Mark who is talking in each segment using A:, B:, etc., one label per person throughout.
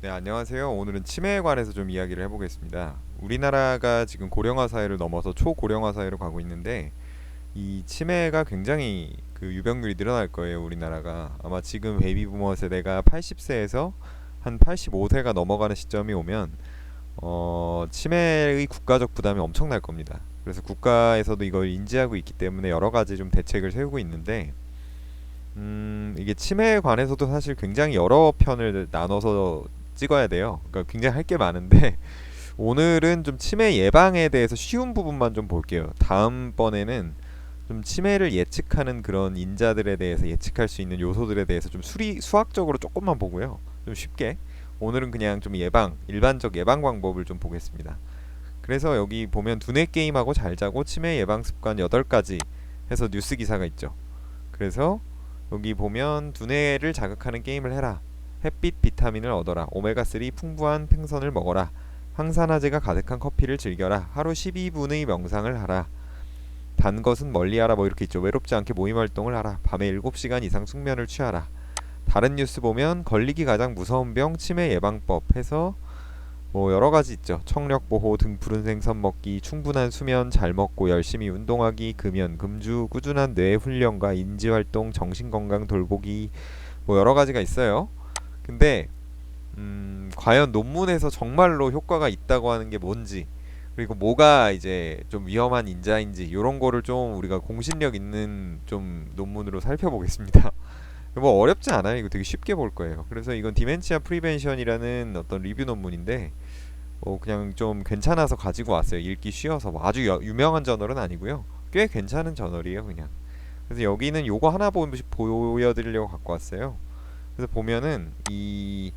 A: 네, 안녕하세요. 오늘은 치매에 관해서 좀 이야기를 해보겠습니다. 우리나라가 지금 고령화 사회를 넘어서 초고령화 사회로 가고 있는데 이 치매가 굉장히 그 유병률이 늘어날 거예요. 우리나라가 아마 지금 베이비 부머 세대가 80세에서 한 85세가 넘어가는 시점이 오면 어, 치매의 국가적 부담이 엄청날 겁니다. 그래서 국가에서도 이걸 인지하고 있기 때문에 여러 가지 좀 대책을 세우고 있는데 음, 이게 치매에 관해서도 사실 굉장히 여러 편을 나눠서 찍어야 돼요. 그러니까 굉장히 할 게 많은데 오늘은 좀 치매 예방에 대해서 쉬운 부분만 좀 볼게요. 다음번에는 좀 치매를 예측하는 그런 인자들에 대해서 예측할 수 있는 요소들에 대해서 좀 수리 수학적으로 조금만 보고요. 좀 쉽게 오늘은 그냥 좀 예방 일반적 예방 방법을 좀 보겠습니다. 그래서 여기 보면 두뇌 게임하고 잘 자고 치매 예방 습관 8가지 해서 뉴스 기사가 있죠. 그래서 여기 보면 두뇌를 자극하는 게임을 해라. 햇빛 비타민을 얻어라. 오메가3 풍부한 팽선을 먹어라. 항산화제가 가득한 커피를 즐겨라. 하루 12분의 명상을 하라. 단 것은 멀리하라. 뭐 이렇게 있죠. 외롭지 않게 모임 활동을 하라. 밤에 7시간 이상 숙면을 취하라. 다른 뉴스 보면 걸리기 가장 무서운 병 치매 예방법 해서 뭐 여러 가지 있죠. 청력 보호, 등 푸른 생선 먹기, 충분한 수면, 잘 먹고 열심히 운동하기, 금연, 금주, 꾸준한 뇌 훈련과 인지 활동, 정신 건강 돌보기 뭐 여러 가지가 있어요. 근데 음, 과연 논문에서 정말로 효과가 있다고 하는 게 뭔지 그리고 뭐가 이제 좀 위험한 인자인지 이런 거를 좀 우리가 공신력 있는 좀 논문으로 살펴보겠습니다. 뭐 어렵지 않아요. 이거 되게 쉽게 볼 거예요. 그래서 이건 디멘치아 프리벤션이라는 어떤 리뷰 논문인데 뭐 그냥 좀 괜찮아서 가지고 왔어요. 읽기 쉬워서 뭐 아주 여- 유명한 저널은 아니고요. 꽤 괜찮은 저널이에요, 그냥. 그래서 여기는 요거 하나 보, 보여드리려고 갖고 왔어요. 그래서 보면은 이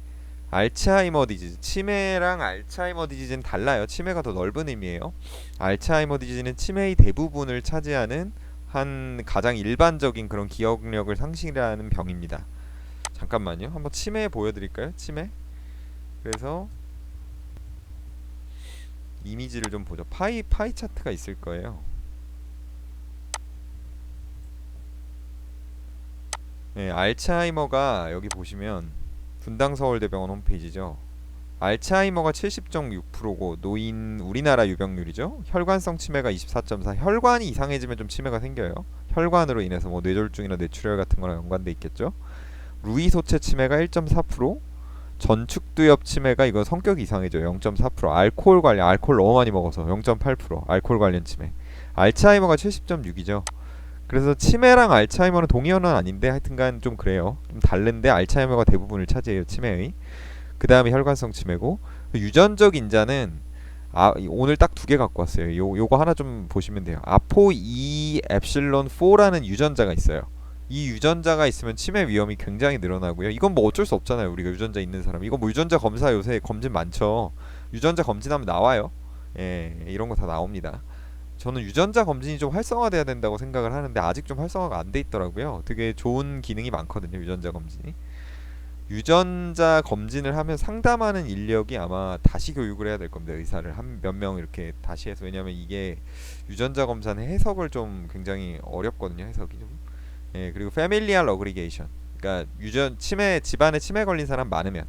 A: 알츠하이머 디지즈, 치매랑 알츠하이머 디지즈는 달라요. 치매가 더 넓은 의미예요. 알츠하이머 디지즈는 치매의 대부분을 차지하는 한 가장 일반적인 그런 기억력을 상실하는 병입니다. 잠깐만요. 한번 치매 보여드릴까요? 치매. 그래서 이미지를 좀 보죠. 파이 파이 차트가 있을 거예요. 네, 알츠하이머가 여기 보시면 분당 서울대병원 홈페이지죠. 알츠하이머가 70.6%고 노인 우리나라 유병률이죠. 혈관성 치매가 24.4. 혈관이 이상해지면 좀 치매가 생겨요. 혈관으로 인해서 뭐 뇌졸중이나 뇌출혈 같은 거랑 연관돼 있겠죠. 루이 소체 치매가 1.4%. 전축두엽 치매가 이거 성격이 이상해져요. 0.4%. 알코올 관련 알코올 너무 많이 먹어서 0.8%. 알코올 관련 치매. 알츠하이머가 70.6이죠. 그래서 치매랑 알츠하이머는 동의어는 아닌데 하여튼간 좀 그래요. 좀 다른데 알츠하이머가 대부분을 차지해요. 치매의. 그 다음에 혈관성 치매고 유전적 인자는 아 이- 오늘 딱 두 개 갖고 왔어요. 요 요거 하나 좀 보시면 돼요. 아포 2 엡실론 4라는 유전자가 있어요. 이 유전자가 있으면 치매 위험이 굉장히 늘어나고요. 이건 뭐 어쩔 수 없잖아요. 우리가 유전자 있는 사람. 이거 뭐 유전자 검사 요새 검진 많죠. 유전자 검진하면 나와요. 예, 이런 거 다 나옵니다. 저는 유전자 검진이 좀 활성화돼야 된다고 생각을 하는데 아직 좀 활성화가 안 돼 있더라고요. 되게 좋은 기능이 많거든요. 유전자 검진이. 유전자 검진을 하면 상담하는 인력이 아마 다시 교육을 해야 될 겁니다. 의사를 한 몇 명 이렇게 다시 해서 왜냐하면 이게 유전자 검사는 해석을 좀 굉장히 어렵거든요. 해석이 좀. 예, 그리고 패밀리알 어그리게이션. 그러니까 유전 치매 집안에 치매 걸린 사람 많으면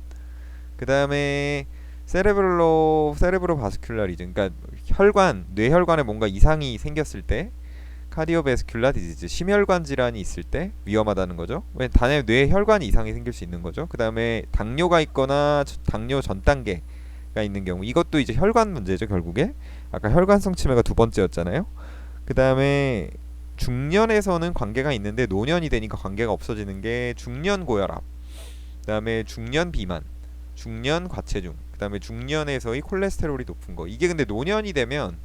A: 그 다음에 세레브로 세레브로 바스큘라리즘. 그러니까 혈관 뇌혈관에 뭔가 이상이 생겼을 때 카디오베스큘라 디지즈 심혈관 질환이 있을 때 위험하다는 거죠. 왜 단에 뇌혈관 이상이 생길 수 있는 거죠. 그다음에 당뇨가 있거나 저- 당뇨 전 단계가 있는 경우 이것도 이제 혈관 문제죠, 결국에. 아까 혈관성 치매가 두 번째였잖아요. 그다음에 중년에서는 관계가 있는데 노년이 되니까 관계가 없어지는 게 중년 고혈압. 그다음에 중년 비만, 중년 과체중, 그다음에 중년에서의 콜레스테롤이 높은 거. 이게 근데 노년이 되면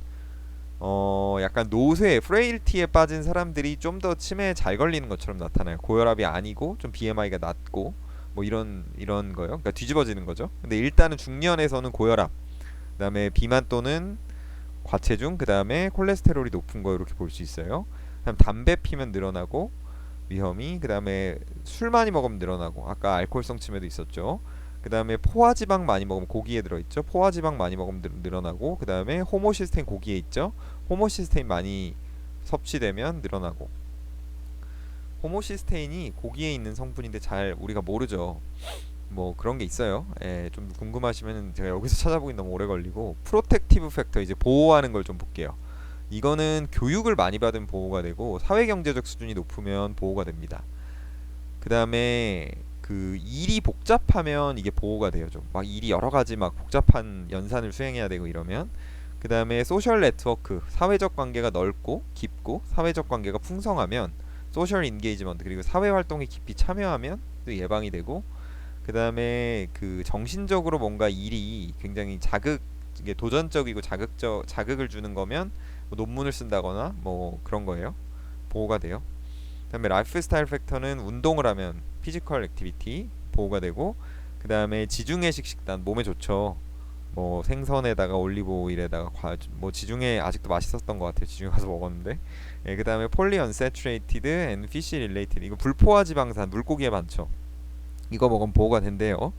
A: 어 약간 노쇠 프레일티에 빠진 사람들이 좀 더 치매에 잘 걸리는 것처럼 나타나요. 고혈압이 아니고 좀 BMI가 낮고 뭐 이런 이런 거요. 그러니까 뒤집어지는 거죠. 근데 일단은 중년에서는 고혈압, 그다음에 비만 또는 과체중, 그다음에 콜레스테롤이 높은 거 이렇게 볼 수 있어요. 그다음 담배 피면 늘어나고 위험이 그다음에 술 많이 먹으면 늘어나고 아까 알코올성 치매도 있었죠. 그 다음에 포화지방 많이 먹으면 고기에 들어있죠. 포화지방 많이 먹으면 늘- 늘어나고 그 다음에 호모시스테인 고기에 있죠. 호모시스테인 많이 섭취되면 늘어나고 호모시스테인이 고기에 있는 성분인데 잘 우리가 모르죠. 뭐 그런 게 있어요. 예, 좀 궁금하시면 제가 여기서 찾아보기 너무 오래 걸리고 프로텍티브 팩터 이제 보호하는 걸 좀 볼게요. 이거는 교육을 많이 받은 보호가 되고 사회 경제적 수준이 높으면 보호가 됩니다. 그 다음에 그 일이 복잡하면 이게 보호가 돼요. 좀 막 일이 여러 가지 막 복잡한 연산을 수행해야 되고 이러면 그 다음에 소셜 네트워크 사회적 관계가 넓고 깊고 사회적 관계가 풍성하면 소셜 인게이지먼트 그리고 사회 활동에 깊이 참여하면 또 예방이 되고 그 다음에 그 정신적으로 뭔가 일이 굉장히 자극 이게 도전적이고 자극적 자극을 주는 거면 뭐 논문을 쓴다거나 뭐 그런 거예요. 보호가 돼요. 그다음에 라이프 스타일 팩터는 운동을 하면 피지컬 액티비티 보호가 되고 그다음에 지중해식 식단 몸에 좋죠. 뭐 생선에다가 올리브 오일에다가 과, 뭐 지중해 아직도 맛있었던 것 같아요. 지중해 가서 먹었는데. 예, 그 다음에 폴리 언세츄레이티드 앤 피시 릴레이티드 이거 불포화 지방산 물고기에 많죠. 이거 먹으면 보호가 된대요.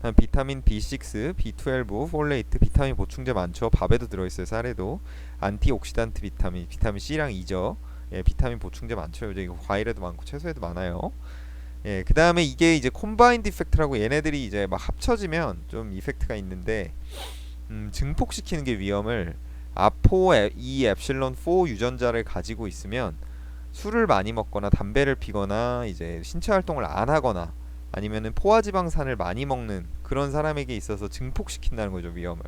A: 다음 비타민 B6, B12, 폴레이트, 비타민 보충제 많죠. 밥에도 들어있어요. 쌀에도 안티옥시단트 비타민, 비타민 C랑 E죠. 예, 비타민 보충제 많죠. 요즘 이거 과일에도 많고 채소에도 많아요. 예, 그 다음에 이게 이제 콤바인드 이펙트라고 얘네들이 이제 막 합쳐지면 좀 이펙트가 있는데 음, 증폭시키는 게 위험을 아포 에- 이 엡실론 4 유전자를 가지고 있으면 술을 많이 먹거나 담배를 피거나 이제 신체 활동을 안 하거나 아니면은 포화지방산을 많이 먹는 그런 사람에게 있어서 증폭시킨다는 거죠 위험을.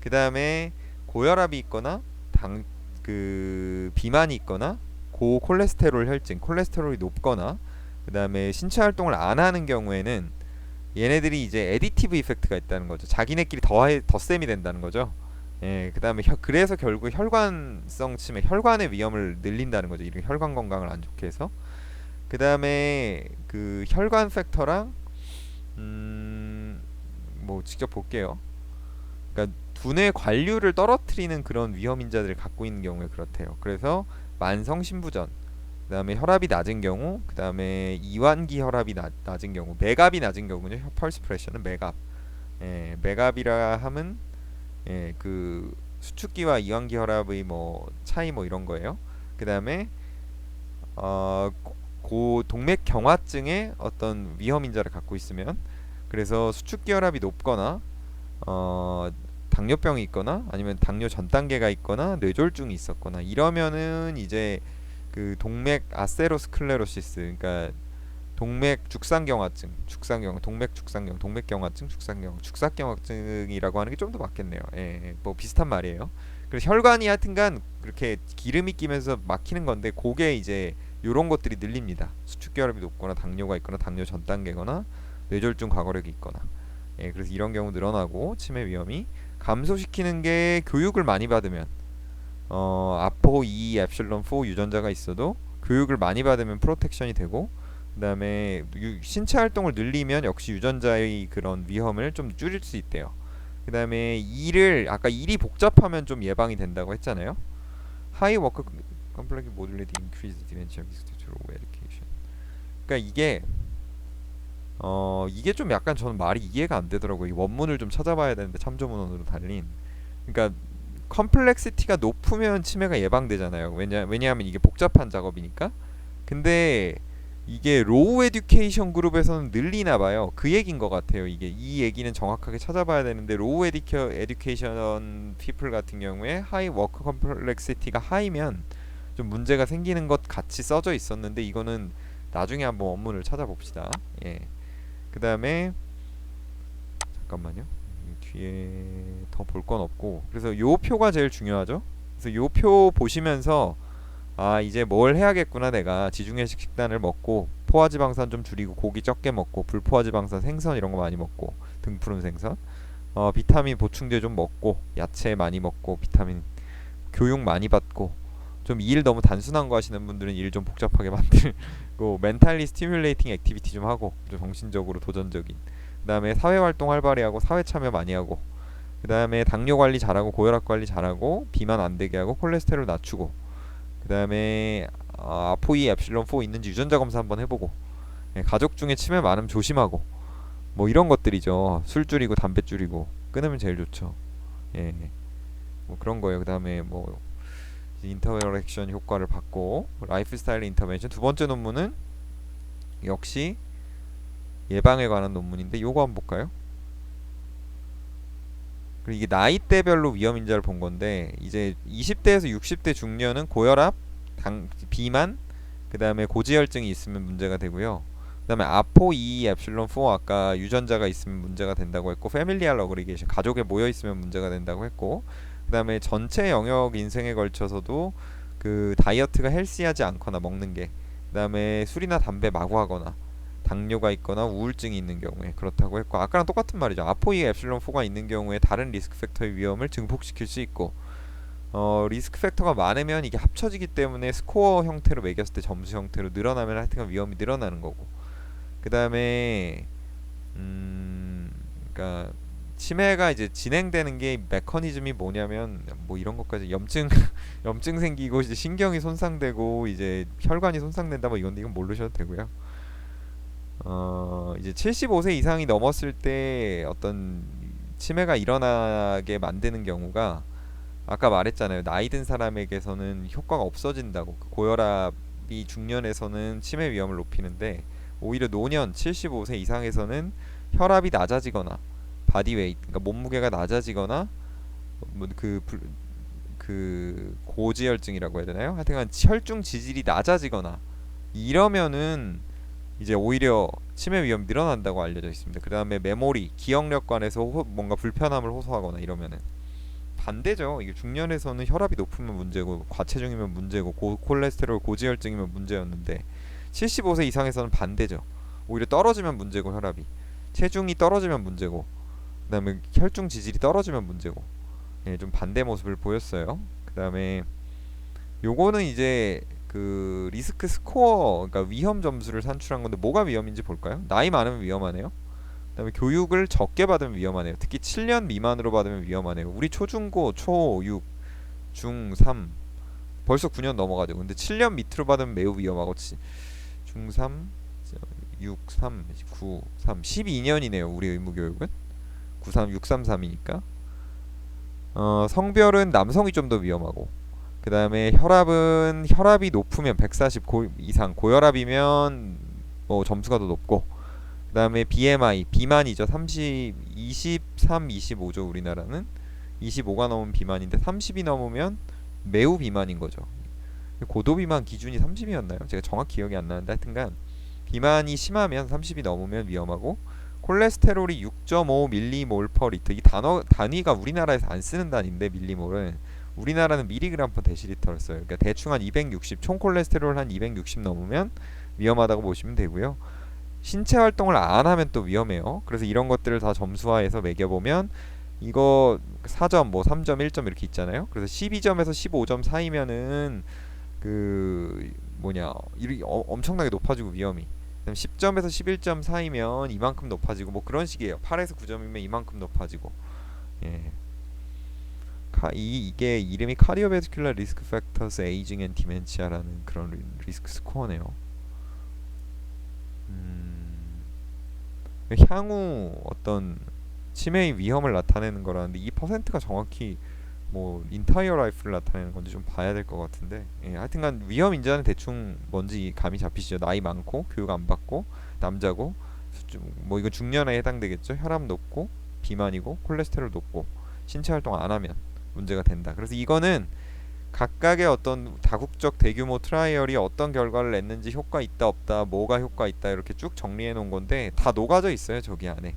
A: 그 다음에 고혈압이 있거나 당 그 비만이 있거나 고 콜레스테롤 혈증, 콜레스테롤이 높거나 그 다음에 신체 활동을 안 하는 경우에는 얘네들이 이제 에디티브 이펙트가 있다는 거죠. 자기네끼리 더 덧셈이 된다는 거죠. 예, 그 다음에 그래서 결국 혈관성 치매, 혈관의 위험을 늘린다는 거죠. 이런 혈관 건강을 안 좋게 해서. 그 다음에 그 혈관 팩터랑 음, 뭐 직접 볼게요. 그러니까 두뇌 관류를 떨어뜨리는 그런 위험 인자들을 갖고 있는 경우에 그렇대요. 그래서 만성 신부전, 그다음에 혈압이 낮은 경우, 그다음에 이완기 혈압이 낮, 낮은 경우, 맥압이 낮은 경우죠. 펄스 프레셔는 맥압. 예, 맥압이라 함은 예, 그 수축기와 이완기 혈압의 뭐 차이 뭐 이런 거예요. 그다음에 어, 고- 고 동맥 경화증의 어떤 위험 인자를 갖고 있으면 그래서 수축기 혈압이 높거나 어, 당뇨병이 있거나 아니면 당뇨 전 단계가 있거나 뇌졸중이 있었거나 이러면은 이제 그 동맥 아세로스클레로시스 그러니까 동맥 죽상경화증, 죽상경, 동맥 죽상경, 동맥경화증, 죽상경, 죽삭경화증이라고 하는 게 좀 더 맞겠네요. 예, 예, 뭐 비슷한 말이에요. 그래서 혈관이 하여튼간 그렇게 기름이 끼면서 막히는 건데 그게 이제 요런 것들이 늘립니다. 수축결합이 높거나 당뇨가 있거나 당뇨 전 단계거나 뇌졸중 과거력이 있거나 예, 그래서 이런 경우 늘어나고 치매 위험이 감소시키는 게 교육을 많이 받으면 어, 아포 2 엡실론 4 유전자가 있어도 교육을 많이 받으면 프로텍션이 되고 그다음에 유, 신체 활동을 늘리면 역시 유전자의 그런 위험을 좀 줄일 수 있대요. 그다음에 일을 아까 일이 복잡하면 좀 예방이 된다고 했잖아요. 하이 워크 컴플렉스 모듈리티 인크리즈 투 로우 에듀케이션. 그러니까 이게 어 이게 좀 약간 저는 말이 이해가 안 되더라고요. 이 원문을 좀 찾아봐야 되는데 참조문헌으로 달린. 그러니까 컴플렉시티가 높으면 치매가 예방되잖아요. 왜냐 왜냐하면 이게 복잡한 작업이니까. 근데 이게 로우 에듀케이션 그룹에서는 늘리나 봐요. 그 얘기인 것 같아요. 이게 이 얘기는 정확하게 찾아봐야 되는데 로우 에듀케, 에듀케이션 피플 같은 경우에 하이 워크 컴플렉시티가 하이면 좀 문제가 생기는 것 같이 써져 있었는데 이거는 나중에 한번 원문을 찾아봅시다. 예. 그 다음에 잠깐만요. 이 뒤에 더 볼 건 없고 그래서 요 표가 제일 중요하죠. 그래서 요 표 보시면서 아 이제 뭘 해야겠구나 내가 지중해식 식단을 먹고 포화지방산 좀 줄이고 고기 적게 먹고 불포화지방산 생선 이런 거 많이 먹고 등푸른 생선 어 비타민 보충제 좀 먹고 야채 많이 먹고 비타민 교육 많이 받고 좀 일 너무 단순한 거 하시는 분들은 일 좀 복잡하게 만들 고 멘탈리 스티뮬레이팅 액티비티 좀 하고 좀 정신적으로 도전적인. 그 다음에 사회 활동 활발히 하고 사회 참여 많이 하고 그 다음에 당뇨 관리 잘하고 고혈압 관리 잘하고 비만 안 되게 하고 콜레스테롤 낮추고 그 다음에 어, 아포이 엡실론 4 있는지 유전자 검사 한번 해보고 예, 가족 중에 치매 많으면 조심하고 뭐 이런 것들이죠. 술 줄이고 담배 줄이고 끊으면 제일 좋죠. 예, 뭐 그런 거예요. 그 다음에 뭐 인터랙션 효과를 받고 라이프 스타일 인터벤션 두 번째 논문은 역시 예방에 관한 논문인데 요거 한번 볼까요? 그리고 이게 나이대별로 위험 인자를 본 건데 이제 20대에서 60대 중년은 고혈압, 당, 비만, 그다음에 고지혈증이 있으면 문제가 되고요. 그다음에 아포 2 엡실론 4 아까 유전자가 있으면 문제가 된다고 했고 패밀리알 어그리게이션 가족에 모여 있으면 문제가 된다고 했고 그다음에 전체 영역 인생에 걸쳐서도 그 다이어트가 헬시하지 않거나 먹는 게 그다음에 술이나 담배 마구 하거나 당뇨가 있거나 우울증이 있는 경우에 그렇다고 했고 아까랑 똑같은 말이죠. 아포이 엡실론 4가 있는 경우에 다른 리스크 팩터의 위험을 증폭시킬 수 있고 어, 리스크 팩터가 많으면 이게 합쳐지기 때문에 스코어 형태로 매겼을 때 점수 형태로 늘어나면 하여튼 위험이 늘어나는 거고 그 다음에 음 그러니까 치매가 이제 진행되는 게 메커니즘이 뭐냐면 뭐 이런 것까지 염증 염증 생기고 이제 신경이 손상되고 이제 혈관이 손상된다 뭐 이건데 이건 모르셔도 되고요. 어 이제 75세 이상이 넘었을 때 어떤 치매가 일어나게 만드는 경우가 아까 말했잖아요. 나이 든 사람에게서는 효과가 없어진다고. 그 고혈압이 중년에서는 치매 위험을 높이는데 오히려 노년 75세 이상에서는 혈압이 낮아지거나 바디 웨이트 그러니까 몸무게가 낮아지거나 뭐그 그 고지혈증이라고 해야 되나요? 하여튼간 혈중 지질이 낮아지거나 이러면은 이제 오히려 치매 위험이 늘어난다고 알려져 있습니다. 그 다음에 메모리, 기억력관에서 호, 뭔가 불편함을 호소하거나 이러면은 반대죠. 이게 중년에서는 혈압이 높으면 문제고 과체중이면 문제고 고, 콜레스테롤 고지혈증이면 문제였는데 75세 이상에서는 반대죠. 오히려 떨어지면 문제고 혈압이 체중이 떨어지면 문제고 그다음에 혈중 지질이 떨어지면 문제고 예, 좀 반대 모습을 보였어요. 그다음에 요거는 이제 그 리스크 스코어 그러니까 위험 점수를 산출한 건데 뭐가 위험인지 볼까요? 나이 많으면 위험하네요. 그다음에 교육을 적게 받으면 위험하네요. 특히 7년 미만으로 받으면 위험하네요. 우리 초중고 초 6, 중3 벌써 9년 넘어가죠. 근데 7년 밑으로 받으면 매우 위험하고 중 3, 6, 3, 9, 3, 12년이네요. 우리 의무 교육은 9, 3, 6, 3, 3이니까. 어, 성별은 남성이 좀 더 위험하고 그 다음에 혈압은 혈압이 높으면 140 고, 이상 고혈압이면 뭐 점수가 더 높고 그 다음에 BMI 비만이죠. 30 23 25죠 우리나라는. 25가 넘으면 비만인데 30이 넘으면 매우 비만인 거죠. 고도 비만 기준이 30이었나요? 제가 정확히 기억이 안 나는데 하여튼간 비만이 심하면 30이 넘으면 위험하고 콜레스테롤이 6.5 밀리몰 퍼 리터 이 단어 단위가 우리나라에서 안 쓰는 단위인데 밀리몰은 우리나라는 미리그램 퍼 데시리터를 써요. 그러니까 대충 한 260, 총 콜레스테롤 한 260 넘으면 위험하다고 보시면 되고요. 신체 활동을 안 하면 또 위험해요. 그래서 이런 것들을 다 점수화해서 매겨 보면 이거 4점, 뭐 3점, 1점 이렇게 있잖아요. 그래서 12점에서 15점 사이면은 그 뭐냐 이 어, 엄청나게 높아지고 위험이. 그다음 10점에서 11점 사이면 이만큼 높아지고 뭐 그런 식이에요. 8에서 9점이면 이만큼 높아지고. 예. 카, 이, 이게 이름이 카디오베스큘러 리스크 팩터스 에이징 앤 디멘치아라는 그런 리, 리스크 스코어네요. 음, 향후 어떤 치매의 위험을 나타내는 거라는데 이 퍼센트가 정확히 뭐 인타이어 라이프를 나타내는 건지 좀 봐야 될 것 같은데 예, 하여튼간 위험 인자는 대충 뭔지 감이 잡히시죠. 나이 많고 교육 안 받고 남자고 뭐 이거 중년에 해당되겠죠? 혈압 높고 비만이고 콜레스테롤 높고 신체 활동 안 하면 문제가 된다. 그래서 이거는 각각의 어떤 다국적 대규모 트라이얼이 어떤 결과를 냈는지 효과 있다 없다 뭐가 효과 있다 이렇게 쭉 정리해 놓은 건데 다 녹아져 있어요 저기 안에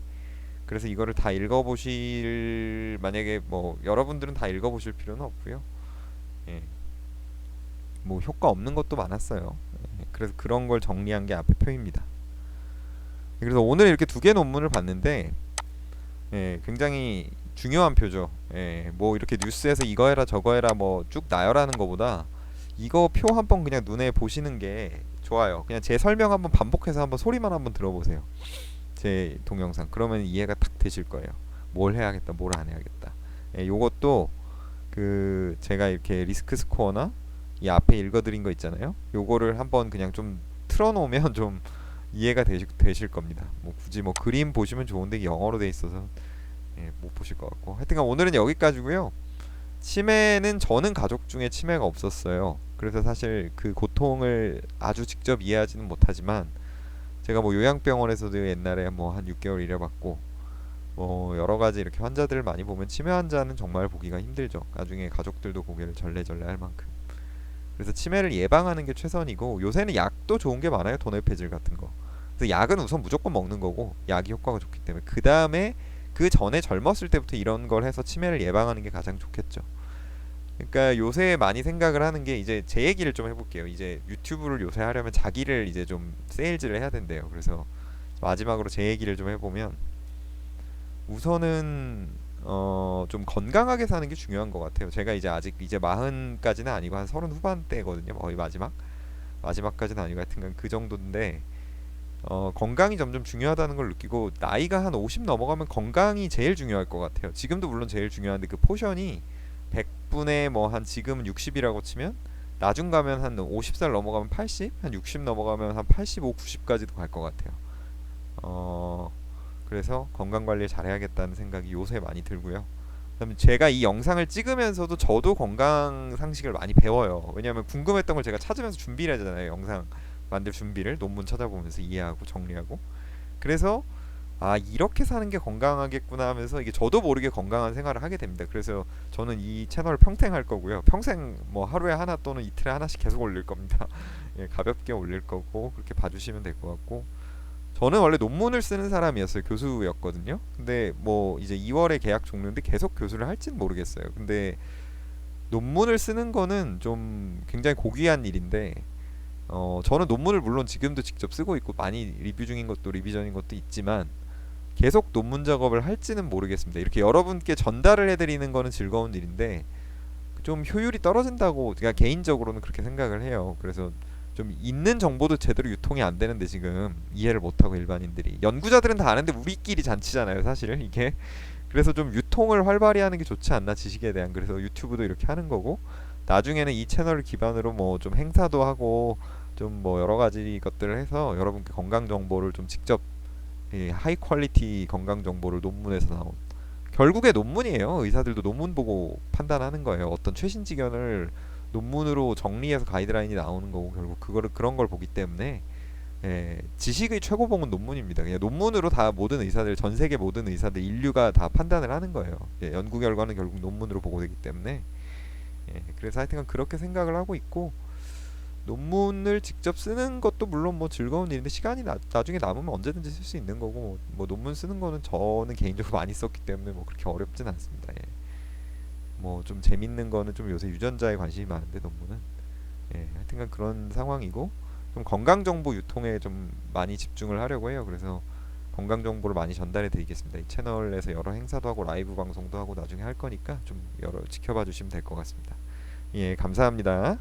A: 그래서 이거를 다 읽어보실 만약에 뭐 여러분들은 다 읽어보실 필요는 없고요 예. 뭐 효과 없는 것도 많았어요 예. 그래서 그런 걸 정리한 게 앞에 표입니다 그래서 오늘 이렇게 두 개 논문을 봤는데 예, 굉장히 중요한 표죠. 예, 뭐 이렇게 뉴스에서 이거 해라 저거 해라 뭐 쭉 나열하는 것보다 이거 표 한 번 그냥 눈에 보시는 게 좋아요. 그냥 제 설명 한번 반복해서 한번 소리만 한번 들어보세요. 제 동영상. 그러면 이해가 딱 되실 거예요. 뭘 해야겠다, 뭘 안 해야겠다. 예, 요것도 그 제가 이렇게 리스크 스코어나 이 앞에 읽어드린 거 있잖아요. 요거를 한번 그냥 좀 틀어놓으면 좀 이해가 되실, 되실 겁니다. 뭐 굳이 뭐 그림 보시면 좋은데 영어로 돼 있어서 예, 못 보실 것 같고 하여튼간 오늘은 여기까지고요 치매는 저는 가족 중에 치매가 없었어요 그래서 사실 그 고통을 아주 직접 이해하지는 못하지만 제가 뭐 요양병원에서도 옛날에 뭐 한 6개월 일해봤고 뭐 여러 가지 이렇게 환자들을 많이 보면 치매 환자는 정말 보기가 힘들죠. 나중에 가족들도 고개를 절레절레 할 만큼. 그래서 치매를 예방하는 게 최선이고 요새는 약도 좋은 게 많아요. 도네페질 같은 거. 그래서 약은 우선 무조건 먹는 거고 약이 효과가 좋기 때문에 그 다음에 그 전에 젊었을 때부터 이런 걸 해서 치매를 예방하는 게 가장 좋겠죠. 그러니까 요새 많이 생각을 하는 게 이제 제 얘기를 좀 해볼게요. 이제 유튜브를 요새 하려면 자기를 이제 좀 세일즈를 해야 된대요. 그래서 마지막으로 제 얘기를 좀 해보면 우선은 어 좀 건강하게 사는 게 중요한 것 같아요. 제가 이제 아직 이제 마흔까지는 아니고 한 서른 후반대거든요. 거의 마지막 마지막까지는 아니고 하여튼간 그 정도인데 어 건강이 점점 중요하다는 걸 느끼고 나이가 한50 넘어가면 건강이 제일 중요할 것 같아요. 지금도 물론 제일 중요한데 그 포션이 100분의 뭐한 지금은 60이라고 치면 나중 가면 한 50살 넘어가면 80, 한 60 넘어가면 한 85, 90까지도 갈 것 같아요. 어 그래서 건강 관리를 잘해야겠다는 생각이 요새 많이 들고요. 그다음에 제가 이 영상을 찍으면서도 저도 건강 상식을 많이 배워요. 왜냐하면 궁금했던 걸 제가 찾으면서 준비를 하잖아요. 영상 만들 준비를 논문 찾아보면서 이해하고 정리하고. 그래서 아 이렇게 사는 게 건강하겠구나 하면서 이게 저도 모르게 건강한 생활을 하게 됩니다. 그래서 저는 이 채널을 평생 할 거고요. 평생 뭐 하루에 하나 또는 이틀에 하나씩 계속 올릴 겁니다. 예, 가볍게 올릴 거고 그렇게 봐주시면 될 것 같고 저는 원래 논문을 쓰는 사람이었어요. 교수였거든요. 근데 뭐 이제 2월에 계약 종료인데 계속 교수를 할지는 모르겠어요. 근데 논문을 쓰는 거는 좀 굉장히 고귀한 일인데 어 저는 논문을 물론 지금도 직접 쓰고 있고 많이 리뷰 중인 것도 리비전인 것도 있지만 계속 논문 작업을 할지는 모르겠습니다. 이렇게 여러분께 전달을 해드리는 거는 즐거운 일인데 좀 효율이 떨어진다고 제가 개인적으로는 그렇게 생각을 해요. 그래서 좀 있는 정보도 제대로 유통이 안 되는데 지금 이해를 못하고 일반인들이. 연구자들은 다 아는데 우리끼리 잔치잖아요 사실은 이게. 그래서 좀 유통을 활발히 하는 게 좋지 않나 지식에 대한. 그래서 유튜브도 이렇게 하는 거고. 나중에는 이 채널을 기반으로 뭐 좀 행사도 하고 좀 뭐 여러 가지 것들을 해서 여러분께 건강 정보를 좀 직접 이 하이 퀄리티 건강 정보를 논문에서 나온 결국에 논문이에요 의사들도 논문 보고 판단하는 거예요 어떤 최신 지견을 논문으로 정리해서 가이드라인이 나오는 거고 결국 그거를 그런 걸 보기 때문에 예, 지식의 최고봉은 논문입니다. 그냥 논문으로 다 모든 의사들 전 세계 모든 의사들 인류가 다 판단을 하는 거예요. 예, 연구 결과는 결국 논문으로 보고되기 때문에 예, 그래서 하여튼 그렇게 생각을 하고 있고 논문을 직접 쓰는 것도 물론 뭐 즐거운 일인데 시간이 나, 나중에 남으면 언제든지 쓸 수 있는 거고 뭐, 뭐 논문 쓰는 거는 저는 개인적으로 많이 썼기 때문에 뭐 그렇게 어렵진 않습니다. 예. 뭐좀 재밌는 거는 좀 요새 유전자에 관심이 많은데 논문은 예, 하여튼간 그런 상황이고 좀 건강 정보 유통에 좀 많이 집중을 하려고 해요. 그래서 건강 정보를 많이 전달해 드리겠습니다. 이 채널에서 여러 행사도 하고 라이브 방송도 하고 나중에 할 거니까 좀 여러 지켜봐 주시면 될 것 같습니다. 예, 감사합니다.